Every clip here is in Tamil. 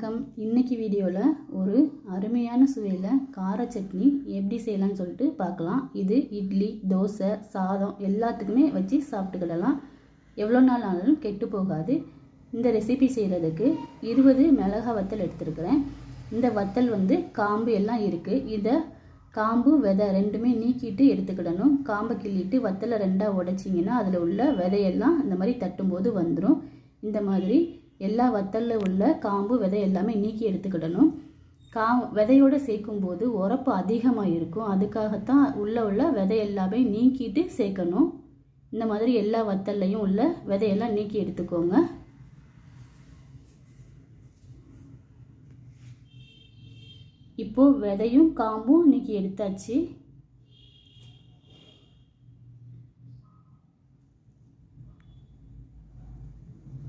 வணக்கம். இன்னைக்கு வீடியோவில் ஒரு அருமையான சுவையில் கார சட்னி எப்படி செய்யலாம்னு சொல்லிட்டு பார்க்கலாம். இது இட்லி தோசை சாதம் எல்லாத்துக்குமே வச்சு சாப்பிட்டுக்கிடலாம். எவ்வளோ நாள் ஆனாலும் கெட்டு போகாது. இந்த ரெசிபி செய்கிறதுக்கு இருபது மிளகா வத்தல் எடுத்துருக்கிறேன். இந்த வத்தல் வந்து காம்பு எல்லாம் இருக்குது இதை காம்பு விதை ரெண்டுமே நீக்கிட்டு எடுத்துக்கிடணும். காம்பை கிள்ளிட்டு வத்தலை ரெண்டாக உடைச்சிங்கன்னா அதில் உள்ள விதையெல்லாம் இந்த மாதிரி தட்டும்போது வந்துடும் இந்த மாதிரி எல்லா வத்தலில் உள்ள காம்பு விதை எல்லாமே நீக்கி எடுத்துக்கிடணும். கா விதையோடு சேர்க்கும்போது உரப்பு அதிகமாக இருக்கும் அதுக்காகத்தான் உள்ள உள்ள விதை எல்லாமே நீக்கிட்டு சேர்க்கணும். இந்த மாதிரி எல்லா வத்தல்லையும் உள்ள விதையெல்லாம் நீக்கி எடுத்துக்கோங்க. இப்போது விதையும் காம்பும் நீக்கி எடுத்தாச்சு.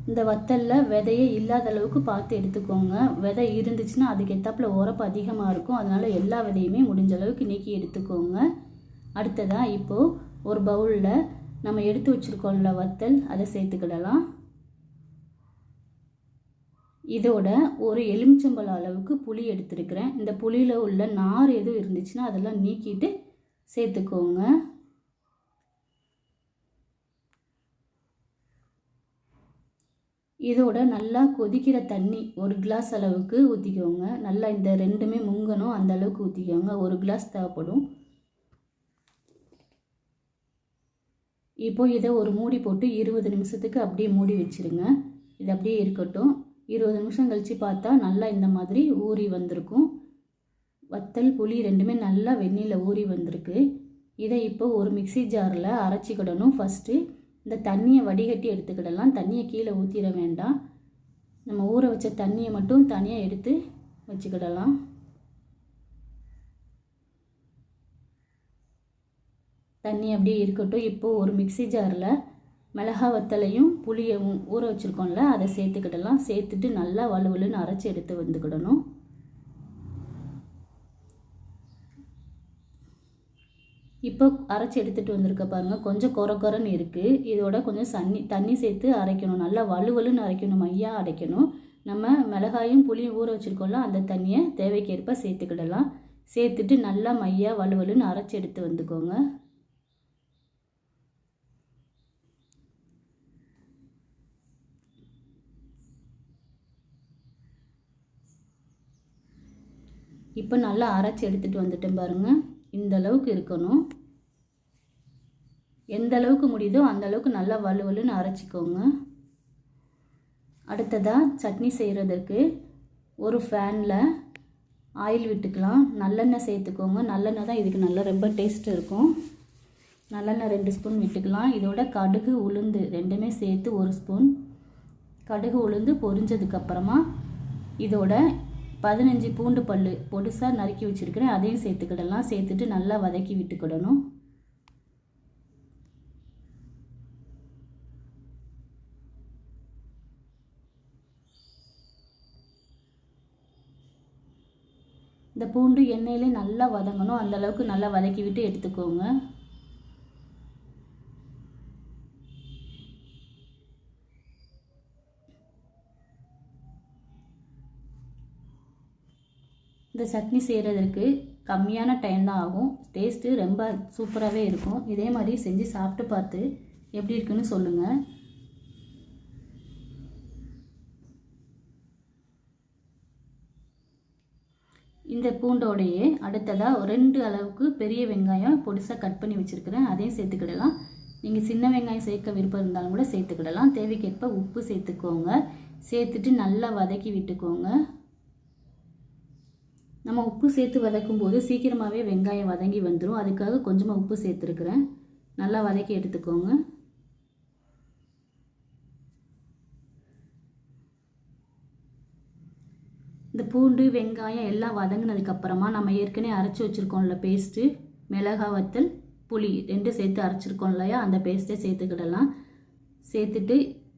இந்த வத்தலில் விதையே இல்லாத அளவுக்கு பார்த்து எடுத்துக்கோங்க. விதை இருந்துச்சுன்னா அதுக்கு எத்தாப்புல உரப்பு அதிகமாக இருக்கும். அதனால் எல்லா விதையுமே முடிஞ்ச அளவுக்கு நீக்கி எடுத்துக்கோங்க. அடுத்ததாக இப்போது ஒரு பவுலில் நம்ம எடுத்து வச்சுருக்கோம்ல வத்தல் அதை சேர்த்துக்கிடலாம். இதோட ஒரு எலுமிச்சம்பழம் அளவுக்கு புளி எடுத்துருக்கிறேன். இந்த புளியில் உள்ள நார் எதுவும் இருந்துச்சுன்னா அதெல்லாம் நீக்கிட்டு சேர்த்துக்கோங்க. இதோட நல்லா கொதிக்கிற தண்ணி ஒரு கிளாஸ் அளவுக்கு ஊற்றிக்கோங்க நல்லா இந்த ரெண்டுமே முங்கணும். அந்த அளவுக்கு ஊற்றிக்கோங்க ஒரு கிளாஸ் தேவைப்படும். இப்போ இதை ஒரு மூடி போட்டு இருபது நிமிஷத்துக்கு அப்படியே மூடி வச்சுருங்க. இது அப்படியே இருக்கட்டும். இருபது நிமிஷம் கழித்து பார்த்தா நல்லா இந்த மாதிரி ஊறி வந்திருக்கும். வத்தல் புளி ரெண்டுமே நல்லா வெந்நியில் ஊறி வந்திருக்கு. இதை இப்போ ஒரு மிக்சி ஜாரில் அரைச்சிக்கிடணும். ஃபஸ்ட்டு இந்த தண்ணியை வடிகட்டி எடுத்துக்கிடலாம். தண்ணியை கீழே ஊற்றிட வேண்டாம். நம்ம ஊற வச்ச தண்ணியை மட்டும் தனியாக எடுத்து வச்சுக்கிடலாம். தண்ணி அப்படியே இருக்கட்டும். இப்போது ஒரு மிக்சி ஜாரில் மிளகா வத்தலையும் புளியவும் ஊற வச்சுருக்கோம்ல அதை சேர்த்துக்கிடலாம். சேர்த்துட்டு நல்லா வலுவலுன்னு அரைச்சி எடுத்து வந்துக்கிடணும். இப்போ அரைச்சி எடுத்துகிட்டு வந்திருக்க பாருங்கள் கொஞ்சம் கொர கொரன்னு இருக்குது இதோட கொஞ்சம் தண்ணி தண்ணி சேர்த்து அரைக்கணும். நல்லா வலுவலுன்னு அரைக்கணும். மையாக அரைக்கணும். நம்ம மிளகாயும் புளியும் ஊற வச்சுருக்கோம்ல அந்த தண்ணியை தேவைக்கேற்ப சேர்த்துக்கிடலாம். சேர்த்துட்டு நல்லா மையாக வலுவலுன்னு அரைச்சி எடுத்து வந்துக்கோங்க. இப்போ நல்லா அரைச்சி எடுத்துகிட்டு வந்துட்டேன் பாருங்கள் இந்த அளவுக்கு இருக்கணும். எந்த அளவுக்கு முடியுதோ அந்த அளவுக்கு நல்லா வலுவலுன்னு அரைச்சிக்கோங்க. அடுத்ததாக சட்னி செய்கிறதுக்கு ஒரு ஃபேனில் ஆயில் விட்டுக்கலாம். நல்லெண்ணெய் சேர்த்துக்கோங்க. நல்லெண்ணெய் தான் இதுக்கு நல்லா ரொம்ப டேஸ்ட் இருக்கும். நல்லெண்ணெய் ரெண்டு ஸ்பூன் விட்டுக்கலாம். இதோட கடுகு உளுந்து ரெண்டுமே சேர்த்து ஒரு ஸ்பூன் கடுகு உளுந்து பொரிஞ்சதுக்கப்புறமா இதோட பதினஞ்சு பூண்டு பல் பொடுசாக நறுக்கி வச்சுருக்கிறேன். அதையும் சேர்த்துக்கிடலாம். சேர்த்துட்டு நல்லா வதக்கி விட்டுக்கிடணும். இந்த பூண்டு எண்ணெயிலே நல்லா வதங்கணும். அந்தளவுக்கு நல்லா வதக்கி விட்டு எடுத்துக்கோங்க. இந்த சட்னி செய்கிறதுக்கு கம்மியான டைம் தான் ஆகும். டேஸ்ட்டு ரொம்ப சூப்பராகவே இருக்கும். இதே மாதிரி செஞ்சு சாப்பிட்டு பார்த்து எப்படி இருக்குன்னு சொல்லுங்கள் இந்த பூண்டோடையே அடுத்ததாக ஒரு ரெண்டு அளவுக்கு பெரிய வெங்காயம் பொடிசாக கட் பண்ணி வச்சுருக்கிறேன். அதையும் சேர்த்துக்கிடலாம். நீங்கள் சின்ன வெங்காயம் சேர்க்க விருப்பம் இருந்தாலும் கூட சேர்த்துக்கிடலாம். தேவைக்கேற்ப உப்பு சேர்த்துக்கோங்க. சேர்த்துட்டு நல்லா வதக்கி விட்டுக்கோங்க. நம்ம உப்பு சேர்த்து வதக்கும் போது சீக்கிரமாகவே வெங்காயம் வதங்கி வந்துடும் அதுக்காக கொஞ்சமாக உப்பு சேர்த்துருக்குறேன். நல்லா வதக்கி எடுத்துக்கோங்க. இந்த பூண்டு வெங்காயம் எல்லாம் வதங்கினதுக்கப்புறமா நம்ம ஏற்கனவே அரைச்சி வச்சுருக்கோம்ல பேஸ்ட்டு மிளகா வத்தல் புளி ரெண்டு சேர்த்து அரைச்சிருக்கோம் இல்லையா? அந்த பேஸ்ட்டை சேர்த்துக்கிடலாம். சேர்த்துட்டு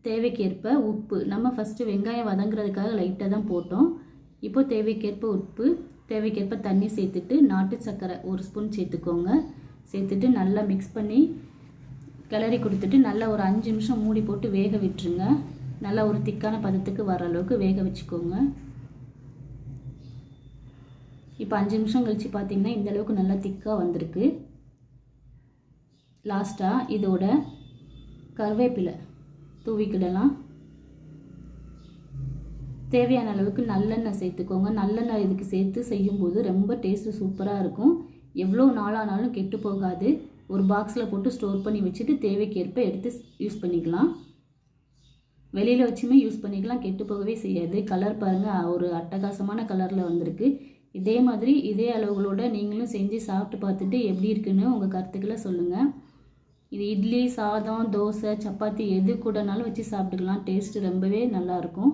தேவைக்கேற்ப உப்பு. நம்ம ஃபஸ்ட்டு வெங்காயம் வதங்குறதுக்காக லைட்டாக தான் போட்டோம். இப்போ தேவைக்கேற்ப உப்பு தேவைக்கேற்ப தண்ணி சேர்த்துட்டு நாட்டு சர்க்கரை ஒரு ஸ்பூன் சேர்த்துக்கோங்க. சேர்த்துட்டு நல்லா மிக்ஸ் பண்ணி கிளறி கொடுத்துட்டு நல்லா ஒரு அஞ்சு நிமிஷம் மூடி போட்டு வேக விட்டுருங்க. நல்லா ஒரு திக்கான பதத்துக்கு வர அளவுக்கு வேக வச்சுக்கோங்க. இப்போ அஞ்சு நிமிஷம் கழித்து பார்த்தீங்கன்னா இந்த அளவுக்கு நல்லா திக்காக வந்திருக்கு. லாஸ்ட்டாக இதோட கருவேப்பிலை தூவிக்கிடலாம். தேவையான அளவுக்கு நல்லெண்ணெய் சேர்த்துக்கோங்க. நல்லெண்ணெய் இதுக்கு சேர்த்து செய்யும்போது ரொம்ப டேஸ்ட்டு சூப்பராக இருக்கும். எவ்வளோ நாளானாலும் கெட்டு போகாது. ஒரு பாக்ஸில் போட்டு ஸ்டோர் பண்ணி வச்சுட்டு தேவைக்கேற்ப எடுத்து யூஸ் பண்ணிக்கலாம். வெளியில் வச்சுமே யூஸ் பண்ணிக்கலாம். கெட்டு போகவே செய்யாது. கலர் பாருங்கள் ஒரு அட்டகாசமான கலரில் வந்திருக்கு. இதே மாதிரி இதே அளவுகளோட நீங்களும் செஞ்சு சாப்பிட்டு பார்த்துட்டு எப்படி இருக்குன்னு உங்கள் கருத்துக்களை சொல்லுங்கள் இது இட்லி சாதம் தோசை சப்பாத்தி எது கூடனாலும் வச்சு சாப்பிட்டுக்கலாம். டேஸ்ட்டு ரொம்பவே நல்லாயிருக்கும்